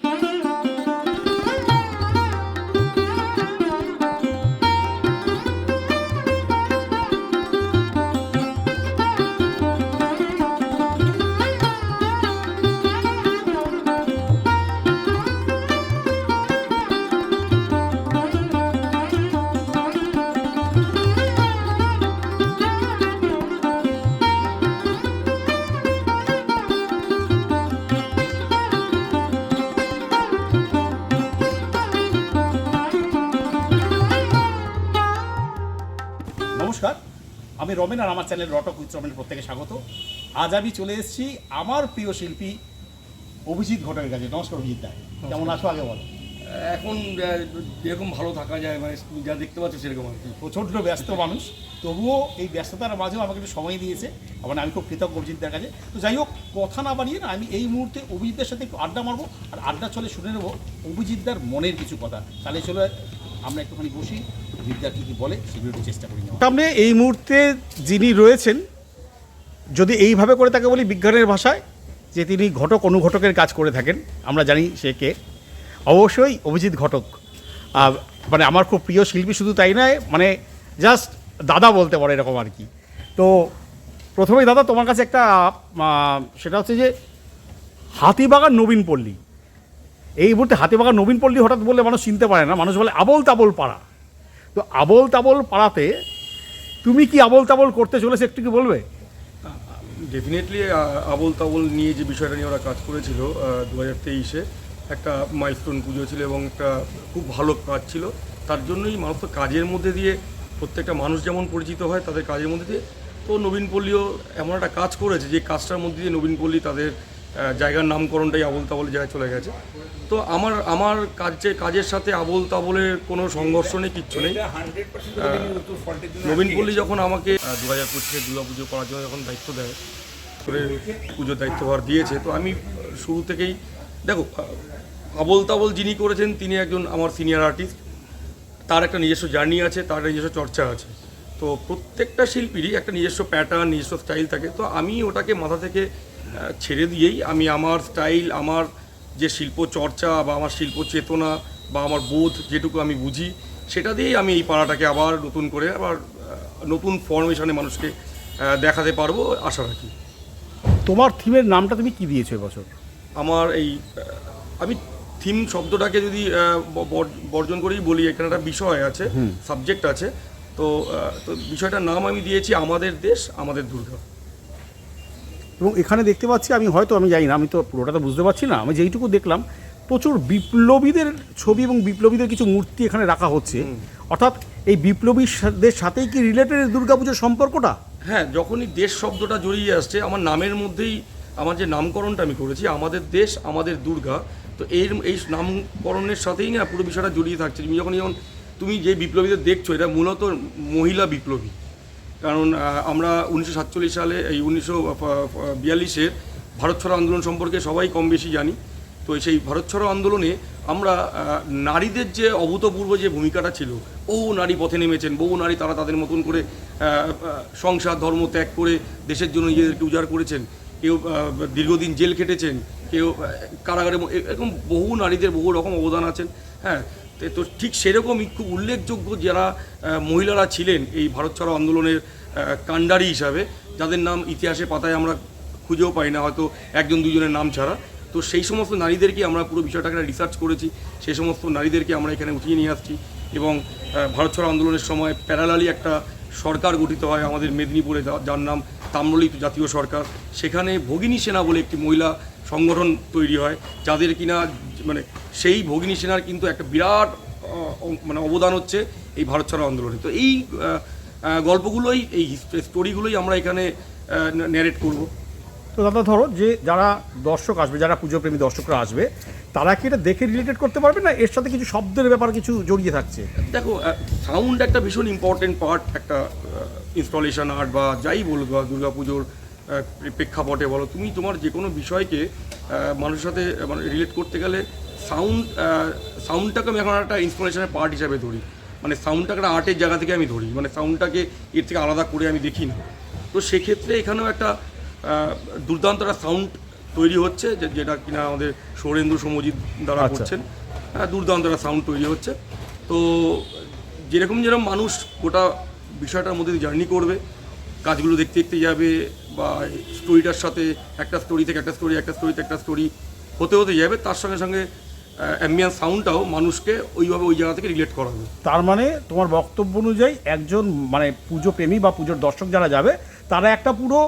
নমস্কার আমি আর আমার চ্যানেল রটক রমেন প্রত্যেকে স্বাগত। আজ আমি চলে এসেছি আমার প্রিয় শিল্পী অভিজিৎ ঘটকের কাছে। নমস্কার অভিজিৎ দা। কেমন আছো আগে বলো? এখন যেরকম ভালো থাকা যায় মানে যা দেখতে পাচ্ছ সেরকম আর কি। প্রচণ্ড ব্যস্ত মানুষ। তবুও এই ব্যস্ততার মাঝেও আমাকে একটু সময় দিয়েছে। মানে আমি খুব কৃতজ্ঞ অভিজিৎদার কাছে। তো যাই হোক কথা না বাড়িয়ে না আমি এই মুহূর্তে অভিজিৎদের সাথে একটু আড্ডা মারবো আর আড্ডা চলে শুনে নেব অভিজিৎদার মনের কিছু কথা। তাহলে চলে আমরা একটুখানি বসি। সামনে এই মুহূর্তে যিনি রয়েছেন, যদি এইভাবে করে তাকে বলি বিজ্ঞানের ভাষায়, যে তিনি ঘটক অনুঘটকের কাজ করে থাকেন, আমরা জানি সে কে। অবশ্যই অভিজিৎ ঘটক। মানে আমার খুব প্রিয় শিল্পী শুধু তাই নয় মানে জাস্ট দাদা বলতে পারে এরকম আর কি। তো প্রথমেই দাদা, তোমার কাছে একটা সেটা হচ্ছে যে হাতিবাগান নবীন পল্লী। এই মুহূর্তে হাতিবাগান নবীন পল্লী হঠাৎ বললে মানুষ চিনতে পারে না, মানুষ বলে আবল তাবল পাড়া। তো আবল তাবল পাড়াতে তুমি কি আবল তাবল করতে চলেছে একটু কি বলবে? ডেফিনেটলি আবল তাবল নিয়ে যে বিষয়টা নিয়ে ওরা কাজ করেছিল দু হাজার তেইশে একটা মাইলস্টোন পুজো ছিল এবং একটা খুব ভালো কাজ ছিল। তার জন্যই মানুষ তো কাজের মধ্যে দিয়ে প্রত্যেকটা মানুষ যেমন পরিচিত হয়, তাদের কাজের মধ্যে দিয়ে তো নবীন পল্লীও এমন একটা কাজ করেছে যে কাজটার মধ্যে দিয়ে নবীন পল্লী তাদের জায়গার নামকরণটাই আবল তাবল জায়গায় চলে গেছে। তো আমার আমার কাজে কাজের সাথে আবল তাবলের কোনো সংঘর্ষ নেই, কিচ্ছু নেই। নবীন পল্লী যখন আমাকে দু হাজার পঁচিশে দুর্গা পুজো করার জন্য যখন দায়িত্ব দেয়, করে পুজোর দায়িত্বভার দিয়েছে, তো আমি শুরু থেকেই, দেখো আবল তাবল যিনি করেছেন, তিনি একজন আমার সিনিয়র আর্টিস্ট তার একটা নিজস্ব জার্নি আছে, তার নিজস্ব চর্চা আছে। তো প্রত্যেকটা শিল্পীরই একটা নিজস্ব প্যাটার্ন নিজস্ব স্টাইল থাকে। তো আমি ওটাকে মাথা থেকে ছেড়ে দিয়েই আমি আমার স্টাইল আমার যে শিল্প চর্চা বা আমার শিল্প চেতনা বা আমার বোধ যেটুকু আমি বুঝি সেটা দিয়েই আমি এই পাড়াটাকে আবার নতুন করে আবার নতুন ফরমেশনে মানুষকে দেখাতে পারব আশা রাখি। তোমার থিমের নামটা তুমি কি দিয়েছ এবছর? আমার এই আমি থিম শব্দটাকে যদি বর্জন করেই বলি এখানে একটা বিষয় আছে সাবজেক্ট আছে। তো তো বিষয়টার নাম আমি দিয়েছি আমাদের দেশ আমাদের দুর্গা। এবং এখানে দেখতে পাচ্ছি আমি হয়তো আমি জানি না আমি তো পুরোটা তো বুঝতে পারছি না আমি যেইটুকু দেখলাম প্রচুর বিপ্লবীদের ছবি এবং বিপ্লবীদের কিছু মূর্তি এখানে রাখা হচ্ছে। অর্থাৎ এই বিপ্লবীদের সাথেই কি রিলেটেড দুর্গাপুজোর সম্পর্কটা? হ্যাঁ যখনই দেশ শব্দটা জড়িয়ে আসছে আমার নামের মধ্যেই আমার যে নামকরণটা আমি করেছি আমাদের দেশ আমাদের দুর্গা তো এর এই নামকরণের সাথেই না পুরো বিষয়টা জড়িয়ে থাকছে। তুমি যখন যেমন তুমি যে বিপ্লবীদের দেখছ এটা মূলত মহিলা বিপ্লবী। কারণ আমরা উনিশশো সাতচল্লিশ সালে, এই উনিশশো বিয়াল্লিশের ভারত ছাড়ো আন্দোলন সম্পর্কে সবাই কম বেশি জানি। তো সেই ভারত ছাড়ো আন্দোলনে আমরা নারীদের যে অভূতপূর্ব যে ভূমিকাটা ছিল, বহু নারী পথে নেমেছেন, বহু নারী তারা তাদের মতন করে সংসার, ধর্ম ত্যাগ করে দেশের জন্য নিজেদেরকে উজাড় করেছেন। কেউ দীর্ঘদিন জেল খেটেছেন, কেউ কারাগারে এরকম বহু নারীদের বহু রকম অবদান আছেন। হ্যাঁ তে- ঠিক সেরকমই খুব উল্লেখযোগ্য যারা মহিলারা ছিলেন এই ভারত ছাড়ো আন্দোলনের কাণ্ডারি হিসাবে, যাদের নাম ইতিহাসে পাতায় আমরা খুঁজেও পাই না, হয়তো একজন দুজনের নাম ছাড়া। তো সেই সমস্ত নারীদেরকে আমরা পুরো বিষয়টাকে রিসার্চ করেছি, সেই সমস্ত নারীদেরকে আমরা এখানে উঠিয়ে নিয়ে আসছি এবং ভারত ছাড়ো আন্দোলনের সময় প্যারালালি একটা সরকার গঠিত হয় আমাদের মেদিনীপুরে যার নাম তাম্রলিপ্ত জাতীয় সরকার। সেখানে ভগিনী সেনা বলে একটি মহিলা সংগঠন তৈরি হয়, যাদের কিনা মানে সেই ভগিনী সেনার কিন্তু একটা বিরাট মানে অবদান হচ্ছে এই ভারত ছাড়ো আন্দোলনে। তো এই গল্পগুলোই এই স্টোরিগুলোই আমরা এখানে ন্যারেট করব। তো দাদা ধরো যে যারা দর্শক আসবে যারা পুজোপ্রেমী দর্শকরা আসবে তারা কি এটা দেখে রিলেটেড করতে পারবে না এর সাথে কিছু শব্দের ব্যাপার কিছু জড়িয়ে থাকছে? দেখো সাউন্ড একটা ভীষণ ইম্পর্টেন্ট পার্ট একটা ইনস্টলেশন আর্ট বা যাই বলো বা দুর্গাপুজোর প্রেক্ষাপটে বলো তুমি তোমার যে কোনো বিষয়কে মানুষের সাথে মানে রিলেট করতে গেলে সাউন্ড সাউন্ডটাকে আমি এখন একটা ইনস্টলেশনের পার্ট হিসাবে ধরি। মানে সাউন্ডটাকে একটা আর্টের জায়গা থেকে আমি ধরি। মানে সাউন্ডটাকে এর থেকে আলাদা করে আমি দেখি না। তো সেক্ষেত্রে এখানেও একটা দুর্দান্ত একটা সাউন্ড তৈরি হচ্ছে যে- যেটা কিনা আমাদের সৌরেন্দ্র সমজিৎ দ্বারা আচ্ছা। করছেন। হ্যাঁ দুর্দান্ত একটা সাউন্ড তৈরি হচ্ছে। তো যেরকম যেরকম মানুষ গোটা বিষয়টার মধ্যে জার্নি করবে কাজগুলো দেখতে দেখতে যাবে বা স্টোরিটার সাথে একটা স্টোরি থেকে একটা স্টোরি একটা স্টোরিতে একটা স্টোরি হতে হতে যাবে তার সঙ্গে সঙ্গে অ্যাম্বিয়ান সাউন্ডটাও মানুষকে ওইভাবে ওই জায়গা থেকে রিলেট করাবে। তার মানে তোমার বক্তব্য অনুযায়ী একজন মানে পুজো প্রেমী বা পুজোর দর্শক যারা যাবে তারা একটা পুরো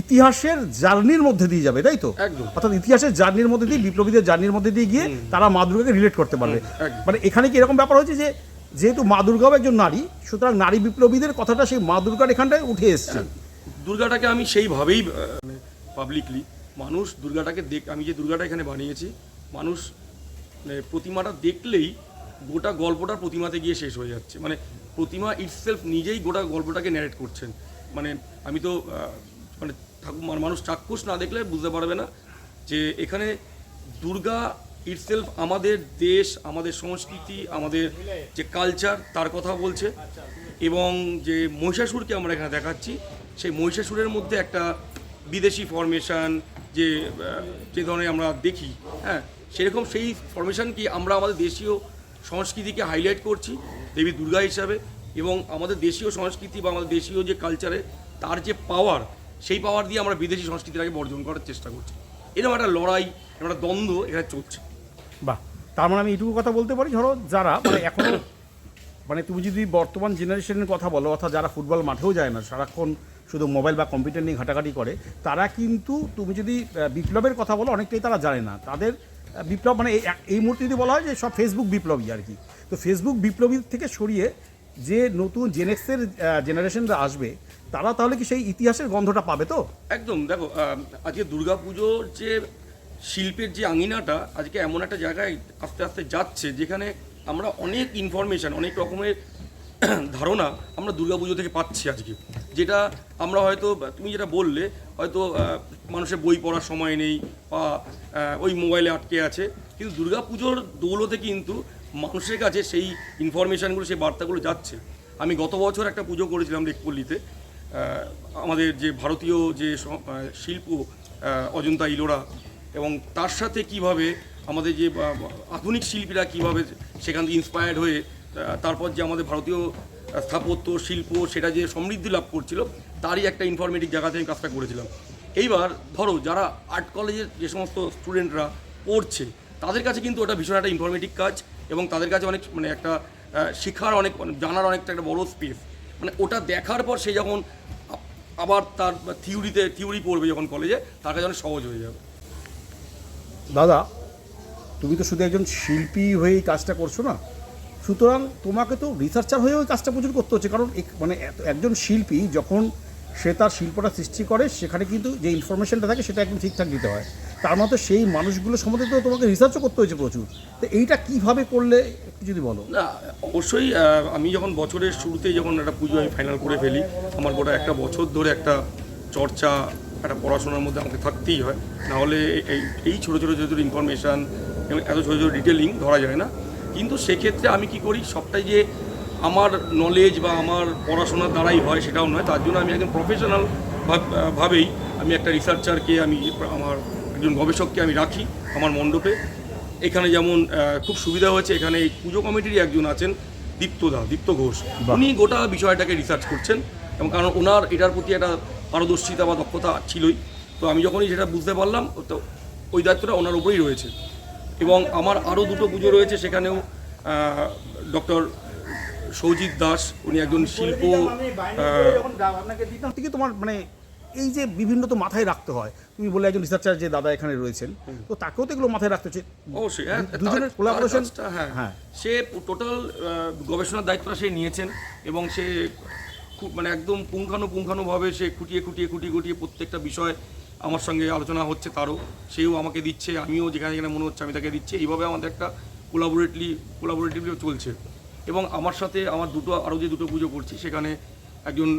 ইতিহাসের জার্নির মধ্যে দিয়ে যাবে তাই তো? একদম। অর্থাৎ ইতিহাসের জার্নির মধ্যে দিয়ে বিপ্লবীদের জার্নির মধ্যে দিয়ে গিয়ে তারা মা দুর্গাকে রিলেট করতে পারবে। মানে এখানে কি এরকম ব্যাপার হচ্ছে যে যেহেতু মা দুর্গাও একজন নারী সুতরাং নারী বিপ্লবীদের কথাটা সেই মা দুর্গার এখানটায় উঠে এসছে। দুর্গাটাকে আমি সেইভাবেই মানে পাবলিকলি মানুষ দুর্গাটাকে দেখ আমি যে দুর্গাটা এখানে বানিয়েছি, মানুষ মানে প্রতিমাটা দেখলেই গোটা গল্পটা প্রতিমাতে গিয়ে শেষ হয়ে যাচ্ছে। মানে প্রতিমা ইটসেলফ নিজেই গোটা গল্পটাকে ন্যারেট করছেন। মানে আমি তো মানে ঠাকুর মানে মানুষ চাক্ষুষ না দেখলে বুঝতে পারবে না যে এখানে দুর্গা ইটসেলফ আমাদের দেশ, আমাদের সংস্কৃতি, আমাদের যে কালচার তার কথা বলছে। এবং যে মহিষাসুরকে আমরা এখানে দেখাচ্ছি সেই মহিষাসুরের মধ্যে একটা বিদেশি ফরমেশন যে যে ধরনের আমরা দেখি হ্যাঁ সেরকম সেই ফরমেশন কি আমরা আমাদের দেশীয় সংস্কৃতিকে হাইলাইট করছি দেবী দুর্গা হিসাবে এবং আমাদের দেশীয় সংস্কৃতি বা আমাদের দেশীয় যে কালচারে তার যে পাওয়ার সেই পাওয়ার দিয়ে আমরা বিদেশি সংস্কৃতিটাকে বর্জন করার চেষ্টা করছি। এরকম একটা লড়াই একটা দ্বন্দ্ব এখানে চলছে। বাহ, তার মানে আমি এইটুকু কথা বলতে পারি, ধরো যারা মানে এখনও মানে তুমি যদি বর্তমান জেনারেশনের কথা বলো, অর্থাৎ যারা ফুটবল মাঠেও যায় না, সারাক্ষণ শুধু মোবাইল বা কম্পিউটার নিয়ে ঘাটাঘাটি করে, তারা কিন্তু তুমি যদি বিপ্লবের কথা বলো, অনেকটাই তারা জানে না। তাদের বিপ্লব মানে এই- মুহূর্তে যদি বলা হয় যে সব ফেসবুক বিপ্লবী আর কি। তো ফেসবুক বিপ্লবী থেকে সরিয়ে যে নতুন জেনেক্সের জেনারেশনরা আসবে, তারা তাহলে কি সেই ইতিহাসের গন্ধটা পাবে তো? একদম। দেখো আজকে দুর্গাপুজোর যে শিল্পের যে আঙিনাটা, আজকে এমন একটা জায়গায় আস্তে আস্তে যাচ্ছে, যেখানে আমরা অনেক ইনফরমেশন অনেক রকমের ধারণা আমরা দুর্গাপুজো থেকে পাচ্ছি আজকে। যেটা আমরা হয়তো, তুমি যেটা বললে, হয়তো মানুষের বই পড়ার সময় নেই বা ওই মোবাইলে আটকে আছে, কিন্তু দুর্গাপুজোর দৌলতে কিন্তু মানুষের কাছে সেই ইনফরমেশানগুলো সেই বার্তাগুলো যাচ্ছে। আমি গত বছর একটা পুজো করেছিলাম লেকপল্লিতে আমাদের যে ভারতীয় যে শিল্প অজন্তা ইলোরা, এবং তার সাথে কীভাবে আমাদের যে আধুনিক শিল্পীরা কীভাবে সেখান থেকে ইন্সপায়ার্ড হয়ে তারপর যে আমাদের ভারতীয় স্থাপত্য, শিল্প, সেটা যে সমৃদ্ধি লাভ করছিল, তারই একটা ইনফরমেটিভ জায়গাতে আমি কাজটা করেছিলাম। এইবার ধরো, যারা আর্ট কলেজের যে সমস্ত স্টুডেন্টরা পড়ছে, তাদের কাছে কিন্তু ওটা ভীষণ একটা ইনফরমেটিভ কাজ এবং তাদের কাছে অনেক মানে একটা শেখার অনেক মানে জানার অনেকটা একটা বড় স্পেস মানে ওটা দেখার পর সে যখন আবার তার থিওরিতে থিওরি পড়বে যখন কলেজে তার কাছে অনেক সহজ হয়ে যাবে। দাদা, তুমি তো শুধু একজন শিল্পী হয়েই কাজটা করছ না? সুতরাং তোমাকে তো রিসার্চার হয়েও কাজটা প্রচুর করতে হচ্ছে, কারণ মানে একজন শিল্পী যখন সে তার শিল্পটা সৃষ্টি করে, সেখানে কিন্তু যে ইনফরমেশনটা থাকে সেটা একদম ঠিকঠাক দিতে হয়। তার মতো সেই মানুষগুলো সম্বন্ধে তো তোমাকে রিসার্চও করতে হয়েছে প্রচুর। তো এইটা কীভাবে করলে, একটু যদি বলো। না, অবশ্যই আমি যখন বছরের শুরুতেই যখন একটা পুজো আমি ফাইনাল করে ফেলি, আমার গোটা একটা বছর ধরে একটা চর্চা, একটা পড়াশোনার মধ্যে আমাকে থাকতেই হয়। নাহলে এই এই ছোটো ছোটো ছোটো ছোটো ইনফরমেশান এত ছোটো ছোটো ডিটেলিং ধরা যায় না। কিন্তু সেক্ষেত্রে আমি কি করি সবটাই যে আমার নলেজ বা আমার পড়াশোনার দ্বারাই হয় সেটাও নয় তার জন্য আমি একজন প্রফেশনাল ভাবেই আমি একটা রিসার্চারকে আমি আমার একজন গবেষককে আমি রাখি আমার মণ্ডপে। এখানে যেমন খুব সুবিধা হয়েছে এখানে এই পুজো কমিটিরই একজন আছেন দীপ্তদা দীপ্ত ঘোষ। উনি গোটা বিষয়টাকে রিসার্চ করছেন এবং কারণ ওনার এটার প্রতি একটা পারদর্শিতা বা দক্ষতা ছিলই। তো আমি যখনই সেটা বুঝতে পারলাম তো ওই দায়িত্বটা ওনার উপরেই রয়েছে। এবং আমার আরও দুটো পুজো রয়েছে সেখানেও ডক্টর সৌজিৎ দাস উনি একজন শিল্প থেকে তোমার মানে এই যে বিভিন্ন তো মাথায় রাখতে হয় তুমি বলে একজন রিসার্চার যে দাদা এখানে রয়েছেন তো তাকেও তো এগুলো মাথায় রাখতে হচ্ছে। অবশ্যই হ্যাঁ দুজনের হ্যাঁ। হ্যাঁ। সে টোটাল গবেষণার দায়িত্বটা সে নিয়েছেন এবং সে খুব মানে একদম পুঙ্খানুপুঙ্খানুভাবে সে খুঁটিয়ে খুঁটিয়ে খুঁটিয়ে খুঁটিয়ে প্রত্যেকটা বিষয় আমার সঙ্গে আলোচনা হচ্ছে তারও। সেও আমাকে দিচ্ছে আমিও যেখানে যেখানে মনে হচ্ছে আমি তাকে দিচ্ছি। এইভাবে আমাদের একটা কোলাবোরেটলি কোলাবোরেটিভলি চলছে। এবং আমার সাথে আমার দুটো আরও যে দুটো পুজো করছি সেখানে একজন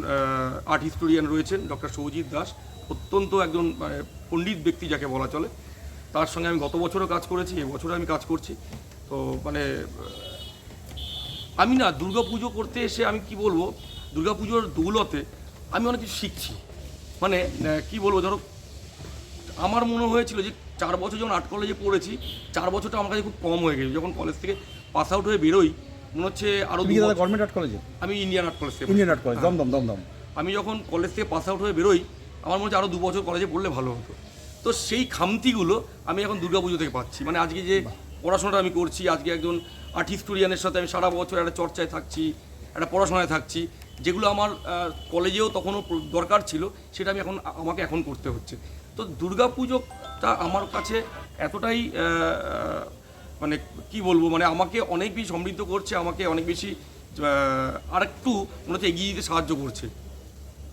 আর্ট হিস্টোরিয়ান রয়েছেন ডক্টর সৌজিৎ দাস। অত্যন্ত একজন মানে, পণ্ডিত ব্যক্তি যাকে বলা চলে। তার সঙ্গে আমি গত বছরও কাজ করেছি এবছরও আমি কাজ করছি। তো মানে আমি না দুর্গা পুজো করতে এসে আমি কি বলব দুর্গা পুজোর দৌলতে আমি অনেক কিছু শিখছি। মানে কি বলব ধরো আমার মনে হয়েছিল যে চার বছর যখন আর্ট কলেজে পড়েছি চার বছরটা আমার কাছে খুব কম হয়ে গেছে। যখন কলেজ থেকে পাস আউট হয়ে বেরোই মনে হচ্ছে আরও গভর্নমেন্ট আর্ট কলেজে আমি ইন্ডিয়ান আর্ট কলেজ থেকে Indian art college Dum Dum Dum Dum. আমি যখন কলেজ থেকে পাস আউট হয়ে বেরোই আমার মনে হচ্ছে আরও দু বছর কলেজে পড়লে ভালো হতো। তো সেই খামতিগুলো আমি এখন দুর্গাপুজো থেকে পাচ্ছি। মানে আজকে যে পড়াশোনাটা আমি করছি আজকে একজন আর্ট হিস্টোরিয়ানের সাথে আমি সারা বছর একটা চর্চায় থাকছি একটা পড়াশোনায় থাকছি যেগুলো আমার কলেজেও তখনও দরকার ছিল সেটা আমি এখন আমাকে এখন করতে হচ্ছে। তো দুর্গাপুজোটা আমার কাছে এতটাই মানে কি বলব মানে আমাকে অনেক বেশি সমৃদ্ধ করছে, আমাকে অনেক বেশি আর একটু মনে হচ্ছে এগিয়ে দিতে সাহায্য করছে।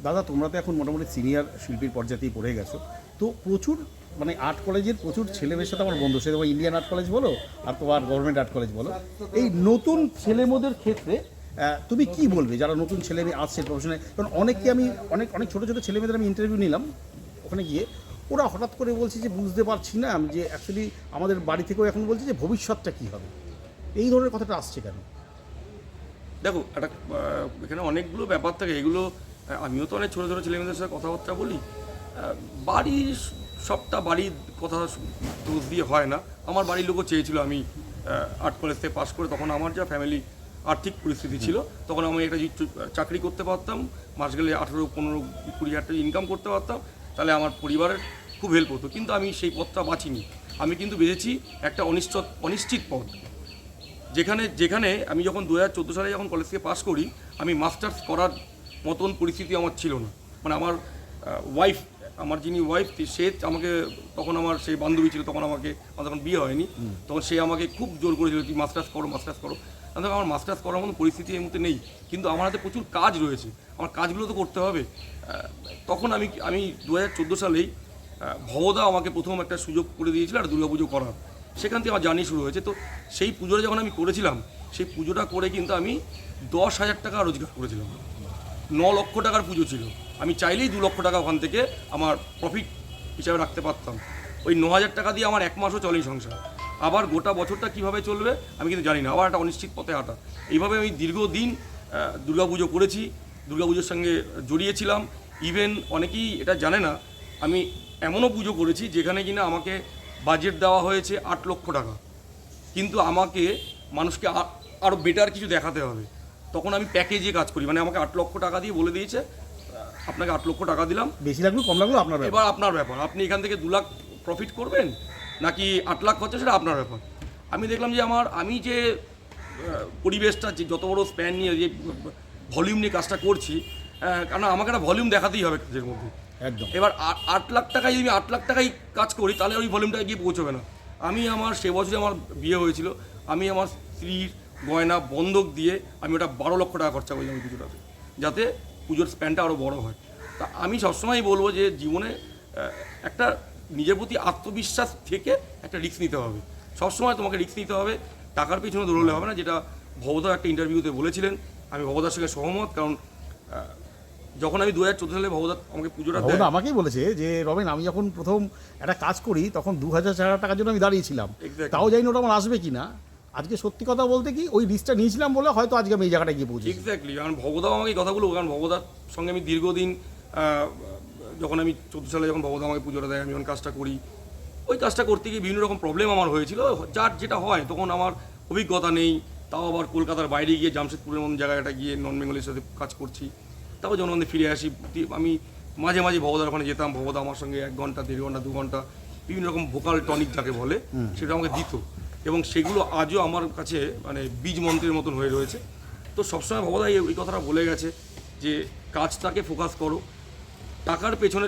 দাদা, তোমরা তো এখন মোটামুটি সিনিয়র শিল্পীর পর্যায়েই পড়ে গেছো। তো প্রচুর মানে আর্ট কলেজের প্রচুর ছেলেমেয়ের সাথে আমার বন্ধু, সে তোমার ইন্ডিয়ান আর্ট কলেজ বলো, আর তোমার গভর্নমেন্ট আর্ট কলেজ বলো। এই নতুন ছেলেমেয়েদের ক্ষেত্রে তুমি কি বলবে? যারা নতুন ছেলে মেয়ে আসছে প্রফেশনে কারণ অনেককে আমি, অনেক অনেক ছোটো ছোটো ছেলেমেয়েদের আমি ইন্টারভিউ নিলাম, ওখানে গিয়ে। ওরা হঠাৎ করে বলছে যে বুঝতে পারছি না আমি যে অ্যাকচুয়ালি আমাদের বাড়ি থেকেও এখন বলছে যে ভবিষ্যৎটা কী হবে। এই ধরনের কথাটা আসছে কেন? দেখো, একটা এখানে অনেকগুলো ব্যাপার থাকে। এগুলো আমিও তো অনেক ছোটো ছোটো ছেলেমেয়েদের সাথে কথাবার্তা বলি। বাড়ির সবটা বাড়ির কথা দোষ দিয়ে হয় না। আমার বাড়ির লোকও চেয়েছিল আমি আর্ট কলেজ থেকে পাশ করে তখন আমার যা ফ্যামিলি আর্থিক পরিস্থিতি ছিল, তখন আমি একটা চাকরি করতে পারতাম। মাস গেলে আঠেরো, পনেরো, কুড়ি হাজার ইনকাম করতে পারতাম। তাহলে আমার পরিবারের খুব হেল্প হতো, কিন্তু আমি সেই পথটা বাঁচিনি। আমি কিন্তু বেঁচেছি একটা অনিশ্চিত অনিশ্চিত পথ। যেখানে যেখানে আমি যখন দু হাজার চোদ্দ সালে যখন কলেজ থেকে পাস করি, আমি মাস্টার্স করার মতন পরিস্থিতি আমার ছিল না। মানে আমার ওয়াইফ আমার যিনি ওয়াইফ সে আমাকে, তখন আমার সেই বান্ধবী ছিল, তখন আমাকে, আমার তখন বিয়ে হয়নি। তখন সে আমাকে খুব জোর করেছিল তুই মাস্টার্স করো মাস্টার্স করো। তখন আমার মাস্টার্স করার মতো পরিস্থিতি এই মুহূর্তে নেই, কিন্তু আমার হাতে প্রচুর কাজ রয়েছে। আমার কাজগুলো তো করতে হবে। তখন আমি আমি দু হাজার চোদ্দ সালেই ভবদা আমাকে প্রথম একটা সুযোগ করে দিয়েছিল আর দুর্গাপুজো করার। সেখান থেকে আমার জার্নি শুরু হয়েছে। তো সেই পুজোটা যখন আমি করেছিলাম, সেই পুজোটা করে কিন্তু আমি দশ হাজার টাকা রোজগার করেছিলাম। ন লক্ষ টাকার পুজো ছিল। আমি চাইলেই দু লক্ষ টাকা ওখান থেকে আমার প্রফিট হিসাবে রাখতে পারতাম। ওই ন হাজার টাকা দিয়ে আমার এক মাসও চলেই সংসার। আবার গোটা বছরটা কীভাবে চলবে, আমি কিন্তু জানি না। আবার একটা অনিশ্চিত পথে হাঁটা। এইভাবে আমি দীর্ঘদিন দুর্গাপুজো করেছি। দুর্গাপুজোর সঙ্গে জড়িয়েছিলাম। ইভেন অনেকেই এটা জানে না, আমি এমনও পুজো করেছি যেখানে কিনা আমাকে বাজেট দেওয়া হয়েছে আট লক্ষ টাকা। কিন্তু আমাকে মানুষকে আরও বেটার কিছু দেখাতে হবে। তখন আমি প্যাকেজে কাজ করি। মানে আমাকে আট লক্ষ টাকা দিয়ে বলে দিয়েছে আপনাকে আট লক্ষ টাকা দিলাম। বেশি লাগল কম লাগল আপনার এবার আপনার ব্যাপার। আপনি এখান থেকে দু লাখ প্রফিট করবেন নাকি আট লাখ খরচা সেটা আপনার ব্যাপার। আমি দেখলাম যে আমার আমি যে পরিবেশটা যে যত বড় স্প্যান নিয়ে যে ভলিউম নিয়ে কাজটা করছি কারণ আমাকে একটা ভলিউম দেখাতেই হবে কাজের মধ্যে। একদম। এবার আট লাখ টাকায় যদি আমি আট লাখ টাকায় কাজ করি, তাহলে ওই ভলিউমটা গিয়ে পৌঁছবে না। আমি আমার সে বছরে আমার বিয়ে হয়েছিল, আমি আমার স্ত্রীর গয়না বন্ধক দিয়ে আমি ওটা বারো লক্ষ টাকা খরচা করি আমি পুজোটাতে, যাতে পুজোর স্প্যানটা আরও বড় হয়। তা আমি সবসময় বলব যে জীবনে একটা নিজের প্রতি আত্মবিশ্বাস থেকে একটা রিস্ক নিতে হবে। সবসময় তোমাকে রিস্ক নিতে হবে, টাকার পিছনে দৌড়লে হবে না, যেটা ভবদা একটা ইন্টারভিউতে বলেছিলেন, আমি ভবদার সঙ্গে সহমত, কারণ যখন আমি দু হাজার চোদ্দ সালে ভবদা আমাকে পুজোটা দেয়, আমাকেই বলেছে যে রবিন আমি যখন প্রথম একটা কাজ করি তখন দু হাজার চার টাকার জন্য আমি দাঁড়িয়েছিলাম। তাও জানি ওটা আমার আসবে কি না আজকে সত্যি কথা বলতে কি ওই রিস্কটা নিয়েছিলাম বলে হয়তো আজকে আমি এই জায়গাটায় গিয়ে পৌঁছেছি। এক্স্যাক্টলি কারণ ভগদাও আমাকে এই কথাগুলো কারণ ভগদার সঙ্গে আমি দীর্ঘদিন যখন আমি চোদ্দ সালে যখন ভগদা আমাকে পুজোটা দেয় আমি যখন কাজটা করি ওই কাজটা করতে গিয়ে বিভিন্ন রকম প্রবলেম আমার হয়েছিল। যার যেটা হয় তখন আমার অভিজ্ঞতা নেই তাও আবার কলকাতার বাইরে গিয়ে জামশেদপুরের মতন জায়গাটা গিয়ে নন বেঙ্গলের সাথে কাজ করছি। তাও যখন আমাদের ফিরে আসি। আমি মাঝে মাঝে ভবদার ওখানে যেতাম ভবদা আমার সঙ্গে এক ঘণ্টা দেড় ঘণ্টা দু ঘণ্টা বিভিন্ন রকম ভোকাল টনিক যাকে বলে সেটা আমাকে দিত। এবং সেগুলো আজও আমার কাছে মানে বীজ মন্ত্রের মতন হয়ে রয়েছে। তো সবসময় ভগদা এই কথাটা বলে গেছে যে কাজটাকে ফোকাস করো। টাকার পেছনে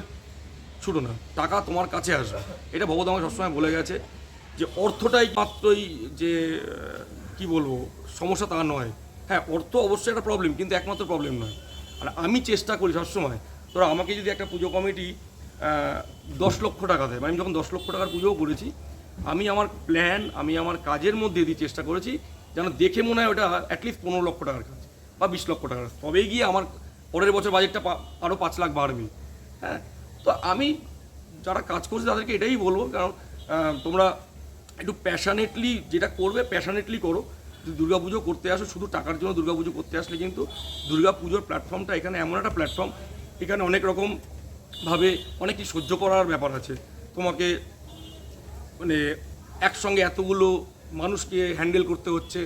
ছুটো না টাকা তোমার কাছে আসবে। এটা ভবদা আমাকে সবসময় বলে গেছে যে অর্থটাই মাত্রই যে কি বলব সমস্যা তা নয়। হ্যাঁ অর্থ অবশ্যই একটা প্রবলেম কিন্তু একমাত্র প্রবলেম নয়। আর আমি চেষ্টা করি সবসময়, তোরা আমাকে যদি একটা পুজো কমিটি দশ লক্ষ টাকা দেয় মানে আমি যখন দশ লক্ষ টাকার পুজোও করেছি, আমি আমার প্ল্যান আমি আমার কাজের মধ্যে দিয়ে চেষ্টা করেছি যেন দেখে মনে হয় ওটা অ্যাটলিস্ট পনেরো লক্ষ টাকার কাজ বা বিশ লক্ষ টাকার কাজ। তবেই গিয়ে আমার পরের বছর বাজেটটা আরও পাঁচ লাখ বাড়বে। হ্যাঁ তো আমি যারা কাজ করছে তাদেরকে এটাই বলব, কারণ তোমরা একটু প্যাশানেটলি যেটা করবে প্যাশানেটলি করো। দুর্গাপুজো করতে আসো, শুধু টাকার জন্য দুর্গাপুজো করতে আসলে কিন্তু দুর্গাপুজোর প্ল্যাটফর্মটা এখানে এমন একটা প্ল্যাটফর্ম এখানে অনেক রকম ভাবে অনেক কিছু সহ্য করার ব্যাপার আছে। তোমাকে মানে একসঙ্গে এতগুলো মানুষকে হ্যান্ডেল করতে হচ্ছে,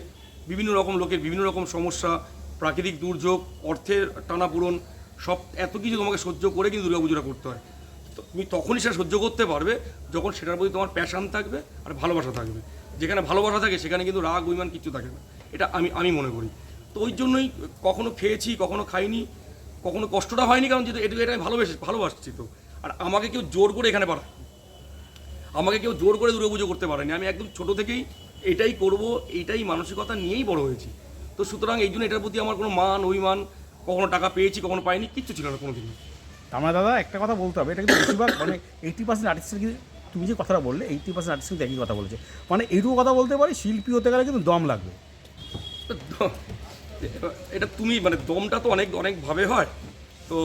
বিভিন্ন রকম লোকের বিভিন্ন রকম সমস্যা, প্রাকৃতিক দুর্যোগ, অর্থের টানাপূরণ সব এত কিছু তোমাকে সহ্য করে কিন্তু দুর্গাপুজোটা করতে হয়। তুমি তখনই সেটা সহ্য করতে পারবে যখন সেটার প্রতি তোমার প্যাশান থাকবে আর ভালোবাসা থাকবে। যেখানে ভালোবাসা থাকে, সেখানে কিন্তু রাগ, অভিমান কিছু থাকে না। এটা আমি আমি মনে করি। তো ওই জন্যই কখনো খেয়েছি, কখনো খাইনি, কখনো কষ্টটা হয়নি, কারণ যেহেতু এটা এটা আমি ভালোবেসে, ভালোবাসছি তো। আর আমাকে কেউ জোর করে এখানে পাঠায় আমাকে কেউ জোর করে দুর্গাপুজো করতে পারেনি। আমি একদম ছোট থেকেই এটাই করব এইটাই মানসিকতা নিয়েই বড় হয়েছি। তো সুতরাং এই জন্য এটার প্রতি আমার কোনো মান, অভিমান, কখনো টাকা পেয়েছি, কখনো পাইনি, কিচ্ছু ছিল না কোনোদিনই আমার মানে দাদা, একটা কথা বলতে হবে, এটা কিন্তু বেশিরভাগ মানে এইটি পার্সেন্ট আর্টিস্টের তুমি যে কথাটা বললে এইটি পার্সেন্ট আর্টিস্ট কিন্তু একই কথা বলেছে। মানে এইটুকু কথা বলতে পারি, শিল্পী হতে গেলে কিন্তু দম লাগবে। এটা তুমি মানে দমটা তো অনেক অনেকভাবে হয়। তো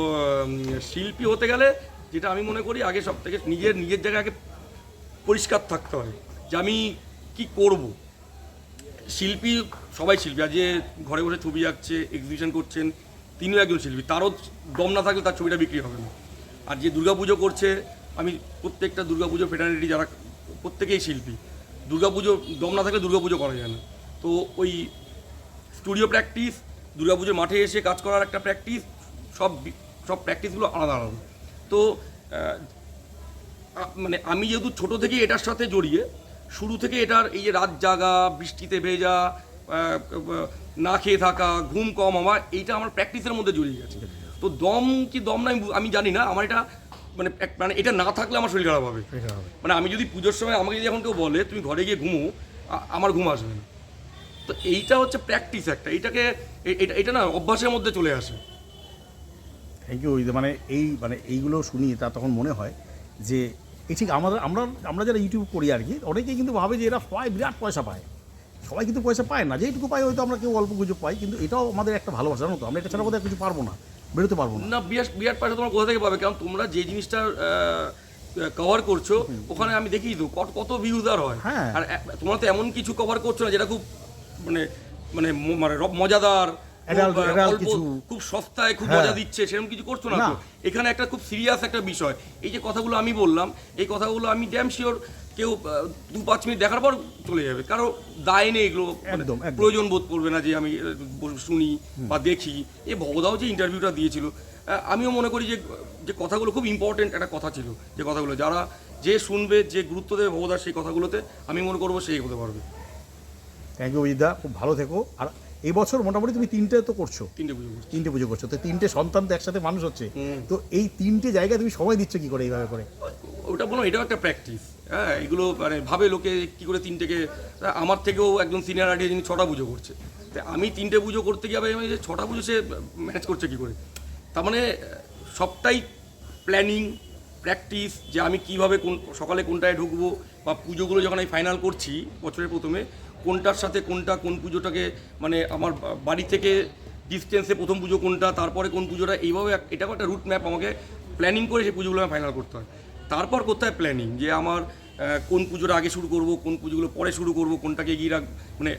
শিল্পী হতে গেলে যেটা আমি মনে করি, আগে সব থেকে নিজের নিজের জায়গায় আগে পরিষ্কার থাকতে হয় যে আমি কি করব। শিল্পী সবাই শিল্পী। আজ যে ঘরে বসে ছবি আঁকছে এক্সিবিশন করছেন, তিনিও একজন শিল্পী। তারও দম না থাকলে তার ছবিটা বিক্রি হবে না। আর যে দুর্গাপুজো করছে আমি প্রত্যেকটা দুর্গাপুজো ফেটার্নিটি যারা, প্রত্যেকেই শিল্পী। দুর্গাপুজো, দম না থাকলে দুর্গাপুজো করা যায় না। তো ওই স্টুডিও প্র্যাকটিস দুর্গাপুজোর মাঠে এসে কাজ করার একটা প্র্যাকটিস সব সব প্র্যাকটিসগুলো আলাদা আলাদা। তো মানে আমি যেহেতু ছোটো থেকে এটার সাথে জড়িয়ে, শুরু থেকে এটার এই যে রাত জাগা, বৃষ্টিতে ভেজা না খেয়ে থাকা, ঘুম কম আমার এইটা আমার প্র্যাকটিসের মধ্যে জড়িয়ে গেছে। তো দম কি দম না আমি জানি না। আমার এটা মানে মানে এটা না থাকলে আমার শরীর খারাপ হবে। মানে আমি যদি পুজোর সময় আমাকে যদি এখন কেউ বলে তুমি ঘরে গিয়ে ঘুমো আমার ঘুম আসবে না। তো এইটা হচ্ছে প্র্যাকটিস একটা। এইটাকে এ- এটা এটা না অভ্যাসের মধ্যে চলে আসে। থ্যাংক ইউ মানে এই মানে এইগুলো শুনি তা তখন মনে হয় যে এই ঠিক আমাদের আমরা আমরা যারা ইউটিউব করি আর কি অনেকেই কিন্তু ভাবে যে এরা পায় বিরাট পয়সা পায়। সবাই কিন্তু পয়সা পায় না। যেইটুকু পাই হয়তো আমরা কেউ অল্প কিছু পাই কিন্তু এটাও আমাদের একটা ভালোবাসা জানো তো? আমরা এটা ছাড়া বোধহয় কিছু পারব না। বেরোতে পারব না। বিরাট বিরাট পয়সা তোমার কোথা থেকে পাবে? কারণ তোমরা যে জিনিসটা কভার করছ ওখানে আমি দেখি তো কত কত ভিউজ আর হয়। হ্যাঁ। আর তোমরা তো এমন কিছু কভার করছ না যেটা খুব মানে মানে মানে মজাদার খুব, সস্তায় খুব হ্যাঁ। মজা দিচ্ছে সেরকম কিছু করছ না না। তো এখানে একটা খুব সিরিয়াস একটা বিষয়। এই যে কথাগুলো আমি বললাম এই কথাগুলো আমি ড্যাম শিওর কেউ দু পাঁচ মিনিট দেখার পর চলে যাবে। কারও দায় নেই এগুলো মানে একদম। প্রয়োজন বোধ করবে না যে আমি শুনি বা দেখি। এ ভগদাও যে ইন্টারভিউটা দিয়েছিল আমিও মনে করি যে যে কথাগুলো খুব ইম্পর্টেন্ট একটা কথা ছিল যে কথাগুলো। যারা যে শুনবে যে গুরুত্ব দেবে ভগদার সেই কথাগুলোতে আমি মনে করব সেই হতে পারবে। থ্যাংক ইউ অজিতদা খুব ভালো থেকো। আর এই বছর মোটামুটি তুমি তিনটে তো করছ? তিনটে পুজো করছি। তিনটে পুজো করছ। তো তিনটে সন্তান তো একসাথে মানুষ হচ্ছে। তো এই তিনটে জায়গায় তুমি সময় দিচ্ছ কি করে এইভাবে করে? ওটা বলো এটাও একটা প্র্যাকটিস হ্যাঁ এগুলো মানে ভাবে লোকে কি করে তিনটেকে আমার থেকেও একজন সিনিয়র আর্টিস্ট যিনি ছটা পুজো করছে। তা আমি তিনটে পুজো করতে গিয়ে আমি যে ছটা পুজো সে ম্যানেজ করছে কি করে? তার মানে সবটাই প্ল্যানিং প্র্যাকটিস যে আমি কীভাবে কোন, সকালে কোনটায় ঢুকবো, বা পুজোগুলো যখন আমি ফাইনাল করছি বছরের প্রথমে, কোনটার সাথে কোনটা, কোন পুজোটাকে মানে আমার বাড়ি থেকে ডিস্টেন্সে প্রথম পুজো কোনটা, তারপরে কোন পুজোটা, এইভাবে এটাও একটা রুট ম্যাপ আমাকে প্ল্যানিং করে সেই পুজোগুলো আমি ফাইনাল করতে হয়। তারপর করতে হয় প্ল্যানিং যে আমার কোন পুজোটা আগে শুরু করব কোন পুজোগুলো পরে শুরু করব কোনটাকে এগিয়ে রাখ মানে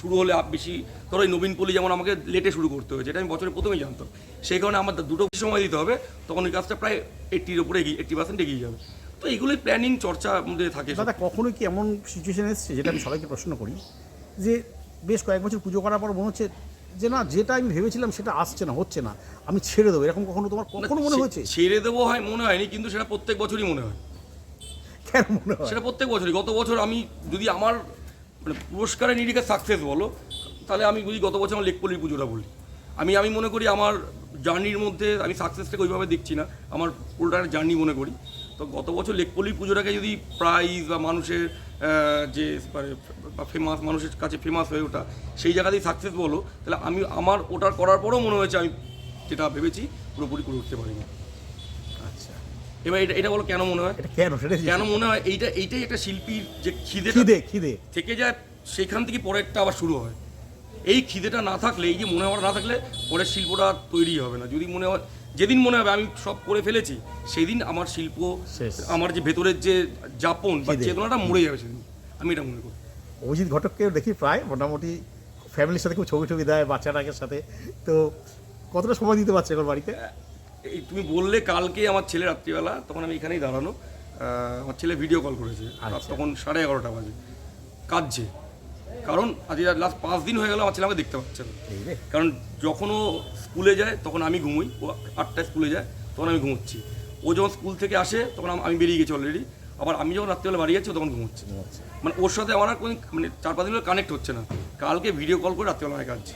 শুরু হলে আপ- বেশি ধরো নবীন পল্লী যেমন আমাকে লেটে শুরু করতে হয়েছে এটা আমি বছরের প্রথমেই জানতাম। সেই কারণে আমার দুটো সময় দিতে হবে তখন ওই কাজটা প্রায় এইট্টির উপরে এগিয়ে এইট্টি পার্সেন্ট এগিয়ে যাবে। তো এইগুলোই প্ল্যানিং চর্চা মধ্যে থাকে। দাদা কখনো কি এমন সিচুয়েশন এসছে যেটা আমি সবাইকে প্রশ্ন করি যে বেশ কয়েক বছর পুজো করার পর মনে হচ্ছে যে না যেটা আমি ভেবেছিলাম সেটা আসছে না হচ্ছে না আমি ছেড়ে দেবো এরকম কখনো তোমার কখনো মনে হয়েছে? ছেড়ে দেবো হয় মনে হয়নি কিন্তু সেটা প্রত্যেক বছরই মনে হয়। কেন মনে হয়? সেটা প্রত্যেক বছরই। গত বছর আমি যদি আমার মানে পুরস্কারের নিরিখে সাকসেস বলো, তাহলে আমি যদি গত বছর আমার লেকপল্লির পুজোটা বলি। আমি আমি মনে করি আমার জার্নির মধ্যে আমি সাকসেসটাকে ওইভাবে দেখছি না। আমার পুরোটা জার্নি মনে করি। তো গত বছর লেকপল্লির পুজোটাকে যদি প্রাইজ বা মানুষের যে মানে ফেমাস মানুষের কাছে ফেমাস হয়ে ওঠা, সেই জায়গাতেই সাকসেস বলো, তাহলে আমি, আমার ওটার করার পরেও মনে হয়েছে আমি যেটা ভেবেছি, পুরোপুরি করে উঠতে পারিনি। এবার এটা এটা বলো কেন মনে হয়? এটা কেন? সেটা কেন মনে হয় এইটা এইটাই একটা শিল্পীর যে খিদে খিদে খিদে। থেকে যায় সেখান থেকে পরেরটা আবার শুরু হয়। এই খিদেটা না থাকলে এই যে মনে হওয়াটা না থাকলে পরের শিল্পটা তৈরি হবে না। যদি মনে হয় যেদিন মনে হবে আমি সব করে ফেলেছি সেদিন আমার শিল্প। আমার যে ভেতরের যে যাপন বা। চেতনাটা মরে যাবে সেদিন। আমি এটা মনে করি। অভিজিৎ ঘটককে দেখি প্রায় মোটামুটি ফ্যামিলির সাথে খুব ছবি টবি দেয় বাচ্চাটাকে সাথে। তো কতটা সময় দিতে পারছে এখন বাড়িতে? এই তুমি বললে কালকে আমার ছেলে রাত্রিবেলা তখন আমি এখানেই দাঁড়ানো। আমার ছেলে ভিডিও কল করেছে। আচ্ছা। তখন সাড়ে এগারোটা বাজে। কাঁদছে। কারণ আজকে লাস্ট পাঁচ দিন হয়ে গেল আমার ছেলে আমাকে দেখতে পাচ্ছে না। কারণ যখন ও স্কুলে যায় তখন আমি ঘুমোই। ও আটটায় স্কুলে যায় তখন আমি ঘুমোচ্ছি। ও যখন স্কুল থেকে আসে তখন আমি বেরিয়ে গেছি অলরেডি আবার আমি যখন রাত্রিবেলা বাড়ি যাচ্ছি তখন ঘুমোচ্ছে। মানে ওর সাথে আমার আর কোনো মানে চার পাঁচ দিন কানেক্ট হচ্ছে না। কালকে ভিডিও কল করে রাত্রিবেলা আমি কাঁদছি।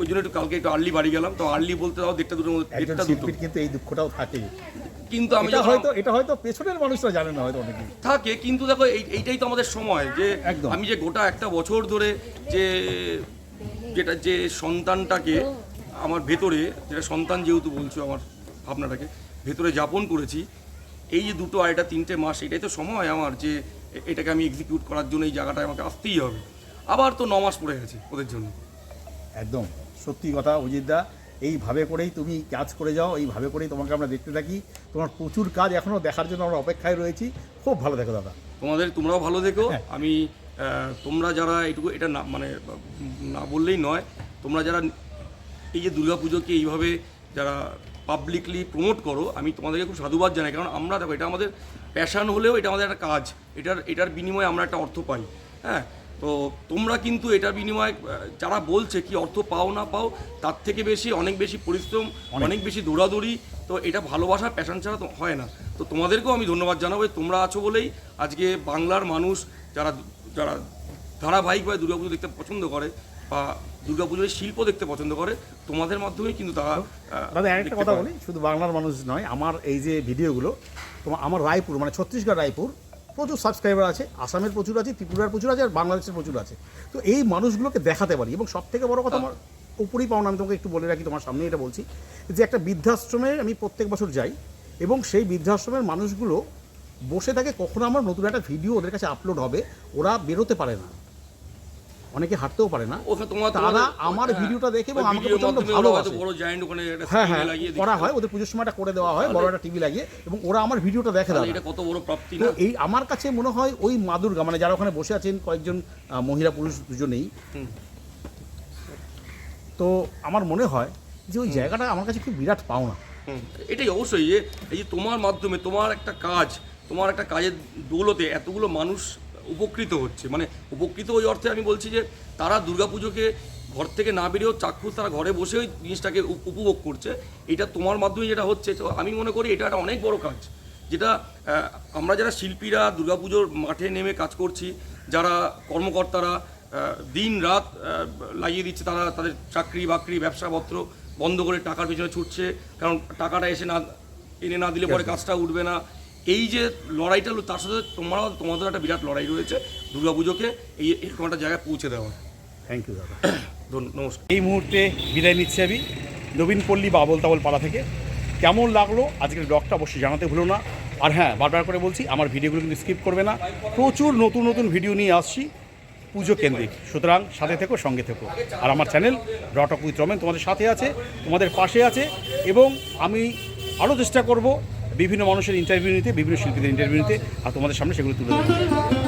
ওই জন্য একটু কালকে একটু আর্লি বাড়ি গেলাম। তো আর্লি বলতে তাও দেড়টা দুটোর মধ্যে দেড়টা দুটো। কিন্তু এই দুঃখটাও থাকে কিন্তু আমি হয়তো এটা হয়তো পেছনের মানুষরা জানে না হয়তো অনেকেই। থাকে কিন্তু দেখো এই এইটাই তো আমাদের সময় যে। আমি যে গোটা একটা বছর ধরে যে যেটা যে সন্তানটাকে আমার ভেতরে যেটা সন্তান যেহেতু বলছো আমার ভাবনাটাকে ভেতরে যাপন করেছি এই যে দুটো আড়াইটা তিনটে মাস এটাই তো সময় আমার যে এটাকে আমি এক্সিকিউট করার জন্য এই জায়গাটায় আমাকে আসতেই হবে। আবার তো ন মাস পড়ে গেছে ওদের জন্য। একদম। সত্যি কথা অজিতদা এইভাবে করেই তুমি কাজ করে যাও এইভাবে করেই তোমাকে আমরা দেখতে থাকি। তোমার প্রচুর কাজ এখনও দেখার জন্য আমরা অপেক্ষায় রয়েছি। খুব ভালো দেখো দাদা। তোমাদের তোমরাও ভালো থেকো হ্যাঁ। আমি তোমরা যারা এটুকু এটা না মানে না বললেই নয় তোমরা যারা এই যে দুর্গাপুজোকে এইভাবে যারা পাবলিকলি প্রমোট করো আমি তোমাদেরকে খুব সাধুবাদ জানাই। কারণ আমরা দেখো এটা আমাদের প্যাশন হলেও এটা আমাদের একটা কাজ। এটার এটার বিনিময়ে আমরা একটা অর্থ পাই। হ্যাঁ? তো তোমরা কিন্তু এটার বিনিময়ে যারা বলছে কি অর্থ পাও না পাও তার থেকে বেশি অনেক বেশি পরিশ্রম অনেক। বেশি দৌড়াদৌড়ি তো এটা ভালোবাসা প্যাশন ছাড়া তো হয় না। তো তোমাদেরকেও আমি ধন্যবাদ জানাব তোমরা আছো বলেই আজকে বাংলার মানুষ যারা যারা ধারাবাহিকভাবে দুর্গাপুজো দেখতে পছন্দ করে বা দুর্গাপুজোর শিল্প দেখতে পছন্দ করে তোমাদের মাধ্যমেই কিন্তু তারা দাদা একটা কথা বলি শুধু বাংলার মানুষ নয় আমার এই যে ভিডিওগুলো তোমার আমার রায়পুর মানে ছত্তিশগড় রায়পুর প্রচুর সাবস্ক্রাইবার আছে, আসামের প্রচুর আছে, ত্রিপুরার প্রচুর আছে, আর বাংলাদেশের প্রচুর আছে। তো এই মানুষগুলোকে দেখাতে পারি। এবং সব থেকে বড় কথা আমার উপরেই পাওনা, আমি তোমাকে একটু বলে রাখি, তোমার সামনে এটা বলছি, যে একটা বৃদ্ধাশ্রমে আমি প্রত্যেক বছর যাই, এবং সেই বৃদ্ধাশ্রমের মানুষগুলো বসে থাকে, কখনো আমার নতুন একটা ভিডিও ওদের কাছে আপলোড হবে, ওরা বেরোতে পারে না। অনেকে হাঁটতেও পারে না। তারা আমার হ্যাঁ, ভিডিওটা দেখে এবং আমাকে হয়তো ভালোবাসে। হ্যাঁ হ্যাঁ করা হয় ওদের পুজোর সময়টা করে দেওয়া হয় বড় একটা টিভি লাগিয়ে এবং ওরা আমার ভিডিওটা দেখে দাদা। এটা কত বড় প্রাপ্তি তো এই আমার কাছে মনে হয় ওই মা দুর্গা মানে যারা ওখানে বসে আছেন কয়েকজন মহিলা পুরুষ দুজনেই। তো আমার মনে হয় যে ওই জায়গাটা আমার কাছে খুব বিরাট পাওনা। এটাই অবশ্যই যে এই যে তোমার মাধ্যমে তোমার একটা কাজ তোমার একটা কাজের দৌলতে এতগুলো মানুষ উপকৃত হচ্ছে। মানে উপকৃত ওই অর্থে আমি বলছি যে তারা দুর্গাপুজোকে ঘর থেকে না বেরিয়েও চাক্ষুষ তারা ঘরে বসে ওই জিনিসটাকে উপ- উপভোগ করছে। এটা তোমার মাধ্যমে যেটা হচ্ছে তো আমি মনে করি এটা একটা অনেক বড় কাজ। যেটা আমরা যারা শিল্পীরা দুর্গাপুজোর মাঠে নেমে কাজ করছি যারা কর্মকর্তারা দিন রাত লাগিয়ে দিচ্ছে তারা তাদের চাকরি বাকরি ব্যবসাপত্র বন্ধ করে টাকার পিছনে ছুটছে। কারণ টাকাটা এসে না এনে না দিলে পরে কাজটা উঠবে না। এই যে লড়াইটা হলো, তার সাথে তোমরাও তোমাদের একটা বিরাট লড়াই রয়েছে দুর্গাপুজোকে এই এরকম একটা জায়গায় পৌঁছে দেওয়া থ্যাংক ইউ দাদা। ধন্য- নমস্কার। এই মুহূর্তে বিদায় নিচ্ছি আমি নবীনপল্লী বা আবল তাবল পাড়া থেকে। কেমন লাগল? আজকের ব্লগটা অবশ্যই জানাতে ভুলো না। আর হ্যাঁ বারবার করে বলছি আমার ভিডিওগুলো কিন্তু স্কিপ করবে না। প্রচুর নতুন নতুন ভিডিও নিয়ে আসছি পুজো কেন্দ্রিক। সুতরাং সাথে থেকো সঙ্গে থেকো। আর আমার চ্যানেল ডটক উইথ রমেন তোমাদের সাথে আছে তোমাদের পাশে আছে এবং আমি আরও চেষ্টা করব বিভিন্ন মানুষের ইন্টারভিউ নিতে বিভিন্ন শিল্পীদের ইন্টারভিউ নিতে আর তোমাদের সামনে সেগুলো তুলে ধরতে